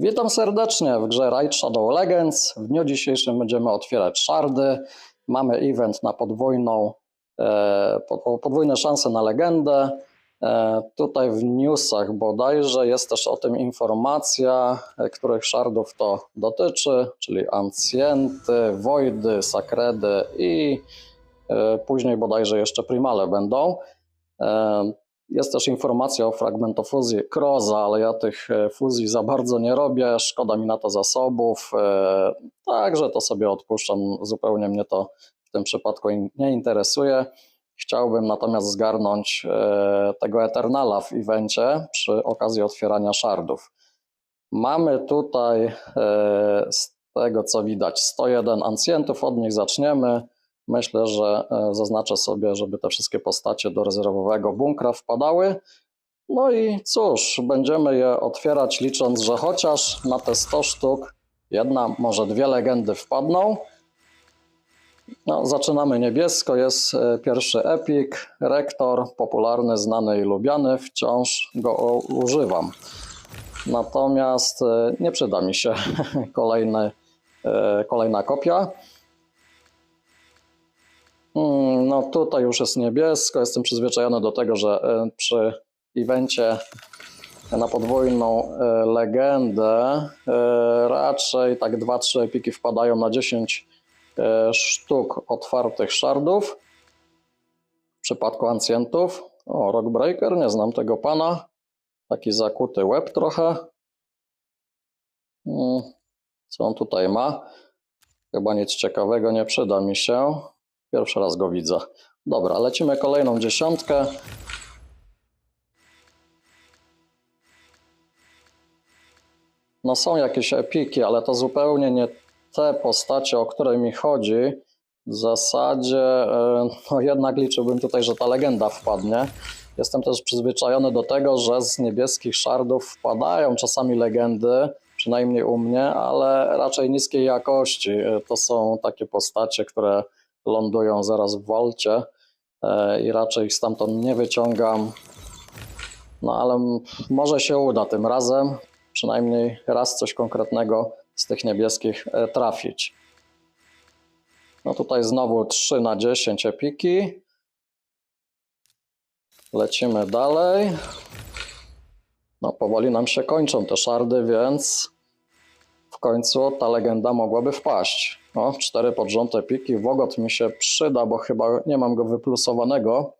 Witam serdecznie w grze Raid Shadow Legends. W dniu dzisiejszym będziemy otwierać szardy. Mamy event na podwójną, e, po- podwójne szanse na legendę. E, tutaj w newsach bodajże jest też o tym informacja, e, których szardów to dotyczy, czyli ancjenty, wojdy, sakredy i później bodajże jeszcze primale będą. Jest też informacja o fragmentofuzji Kroza, ale ja tych e, fuzji za bardzo nie robię, szkoda mi na to zasobów, e, także to sobie odpuszczam, zupełnie mnie to w tym przypadku nie interesuje. Chciałbym natomiast zgarnąć e, tego Eternala w evencie przy okazji otwierania szardów. Mamy tutaj z tego co widać 101 ancjentów, od nich zaczniemy. Myślę, że e, zaznaczę sobie, żeby te wszystkie postacie do rezerwowego bunkra wpadały. No i cóż, będziemy je otwierać licząc, że chociaż na te 100 sztuk jedna, może dwie legendy wpadną. No, zaczynamy niebiesko, jest e, pierwszy epik, rektor, popularny, znany i lubiany, wciąż go używam. Natomiast e, nie przyda mi się kolejny, kolejna kopia. Mm, No tutaj już jest niebiesko. Jestem przyzwyczajony do tego, że e, przy evencie na podwójną e, legendę e, raczej tak 2-3 epiki wpadają na 10 e, sztuk otwartych shardów. W przypadku ancjentów. O, Rockbreaker, nie znam tego pana. Taki zakuty łeb trochę. Mm, Co on tutaj ma? Chyba nic ciekawego nie przyda mi się. Pierwszy raz go widzę. Dobra, lecimy kolejną dziesiątkę. No są jakieś epiki, ale to zupełnie nie te postacie, o które mi chodzi. W zasadzie, e, no jednak liczyłbym tutaj, że ta legenda wpadnie. Jestem też przyzwyczajony do tego, że z niebieskich szardów wpadają czasami legendy, przynajmniej u mnie, ale raczej niskiej jakości. E, To są takie postacie, które lądują zaraz w wolcie e, i raczej ich stamtąd nie wyciągam. No ale może się uda tym razem, przynajmniej raz coś konkretnego z tych niebieskich e, trafić. No tutaj znowu 3 na 10 epiki. Lecimy dalej. No powoli nam się kończą te szardy, więc w końcu ta legenda mogłaby wpaść. O, cztery pod rząd epiki. Wogot mi się przyda, bo chyba nie mam go wyplusowanego.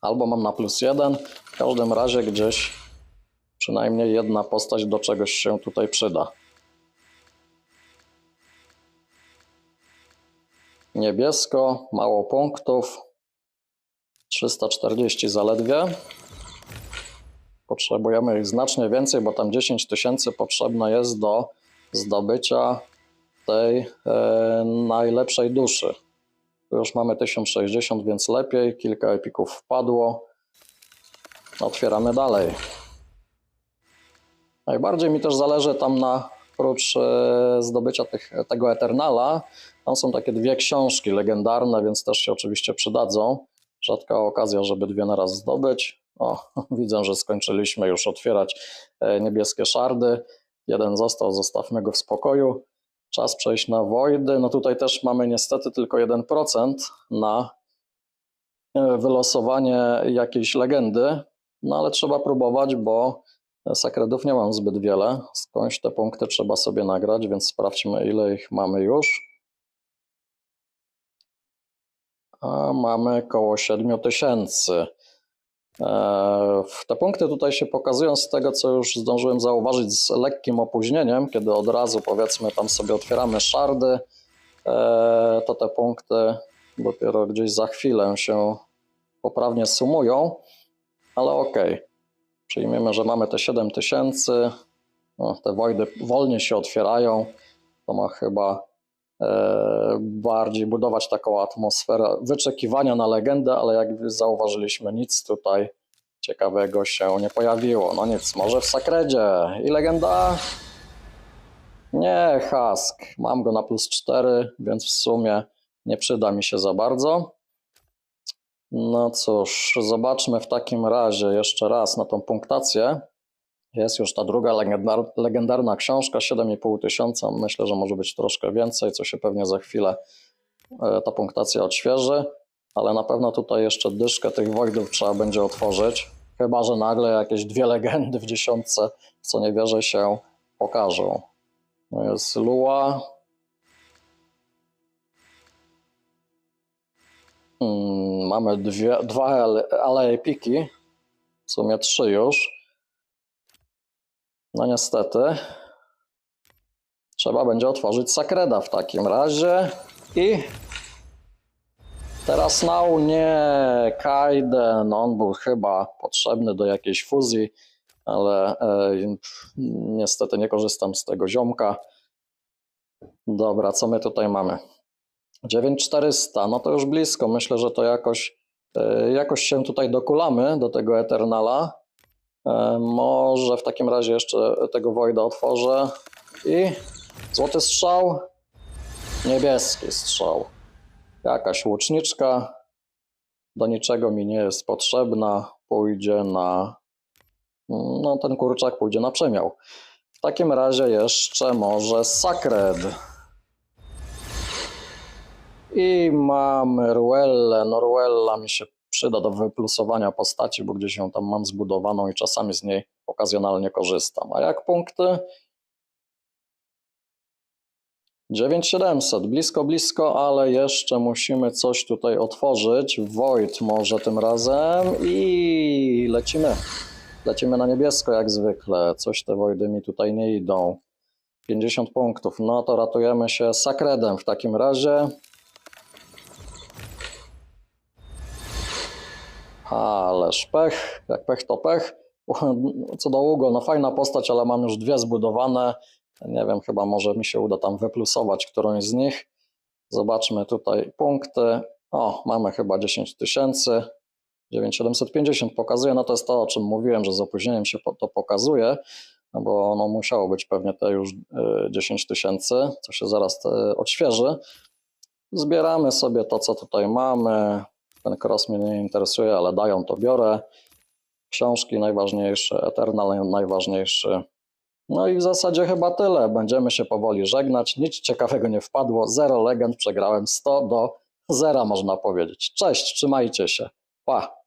Albo mam na plus jeden. W każdym razie gdzieś przynajmniej jedna postać do czegoś się tutaj przyda. Niebiesko, mało punktów. 340 zaledwie. Potrzebujemy ich znacznie więcej, bo tam 10 tysięcy potrzebne jest do zdobycia tej e, najlepszej duszy. Tu już mamy 1060, więc lepiej. Kilka epików wpadło. Otwieramy dalej. Najbardziej mi też zależy tam na, oprócz e, zdobycia tych, tego Eternala, tam są takie dwie książki legendarne, więc też się oczywiście przydadzą. Rzadka okazja, żeby dwie na raz zdobyć. O, widzę, że skończyliśmy już otwierać e, niebieskie szardy. Jeden został, zostawmy go w spokoju. Czas przejść na Wojdy. No tutaj też mamy niestety tylko 1% na e, wylosowanie jakiejś legendy. No ale trzeba próbować, bo sakredów nie mam zbyt wiele. Skądś te punkty trzeba sobie nagrać, więc sprawdźmy ile ich mamy już. A mamy około 7 tysięcy. E, Te punkty tutaj się pokazują z tego, co już zdążyłem zauważyć z lekkim opóźnieniem, kiedy od razu powiedzmy tam sobie otwieramy szardy, e, to te punkty dopiero gdzieś za chwilę się poprawnie sumują, ale okej. Przyjmiemy, że mamy te 7 tysięcy, o, te wojdy wolniej się otwierają, to ma chyba e, bardziej budować taką atmosferę wyczekiwania na legendę, ale jak zauważyliśmy, nic tutaj ciekawego się nie pojawiło. No nic, może w Sakredzie. I legenda? Nie, Husk. Mam go na plus 4, więc w sumie nie przyda mi się za bardzo. No cóż, zobaczmy w takim razie jeszcze raz na tą punktację. Jest już ta druga legendar, legendarna książka, 7,5 tysiąca. Myślę, że może być troszkę więcej, co się pewnie za chwilę e, ta punktacja odświeży, ale na pewno tutaj jeszcze dyszkę tych wojdów trzeba będzie otworzyć. Chyba, że nagle jakieś dwie legendy w dziesiątce, co nie wierzę, się pokażą. No jest Lua. Hmm, mamy dwie, dwa ale- ale piki, w sumie trzy już. No niestety. Trzeba będzie otworzyć Sakreda w takim razie. I teraz Nau nie Kaiden, on był chyba potrzebny do jakiejś fuzji, ale e, niestety nie korzystam z tego ziomka. Dobra, co my tutaj mamy? 9400, no to już blisko. Myślę, że to jakoś, e, jakoś się tutaj dokulamy do tego Eternala. E, Może w takim razie jeszcze tego Wojda otworzę. I złoty strzał, niebieski strzał. Jakaś łuczniczka, do niczego mi nie jest potrzebna, pójdzie na. No, ten kurczak pójdzie na przemiał. W takim razie jeszcze może Sacred. I mamy Ruellę. No Ruella mi się przyda do wyplusowania postaci, bo gdzieś ją tam mam zbudowaną i czasami z niej okazjonalnie korzystam. A jak punkty? 9700, blisko, blisko, ale jeszcze musimy coś tutaj otworzyć. Void może tym razem i lecimy. Lecimy na niebiesko jak zwykle. Coś te Voidy mi tutaj nie idą. 50 punktów. No to ratujemy się Sakredem w takim razie. Ależ pech, jak pech to pech. Co do Ugo, no fajna postać, ale mam już dwie zbudowane. Nie wiem, chyba może mi się uda tam wyplusować którąś z nich. Zobaczmy tutaj punkty. O, mamy chyba 10 tysięcy. 9750 pokazuje, no to jest to, o czym mówiłem, że z opóźnieniem się to pokazuje, no bo ono musiało być pewnie te już y, 10 tysięcy, co się zaraz y, odświeży. Zbieramy sobie to, co tutaj mamy. Ten cross mnie nie interesuje, ale dają, to biorę. Książki najważniejsze, Eternal najważniejszy. No i w zasadzie chyba tyle. Będziemy się powoli żegnać. Nic ciekawego nie wpadło. Zero legend, przegrałem 100 do zera, można powiedzieć. Cześć, trzymajcie się. Pa.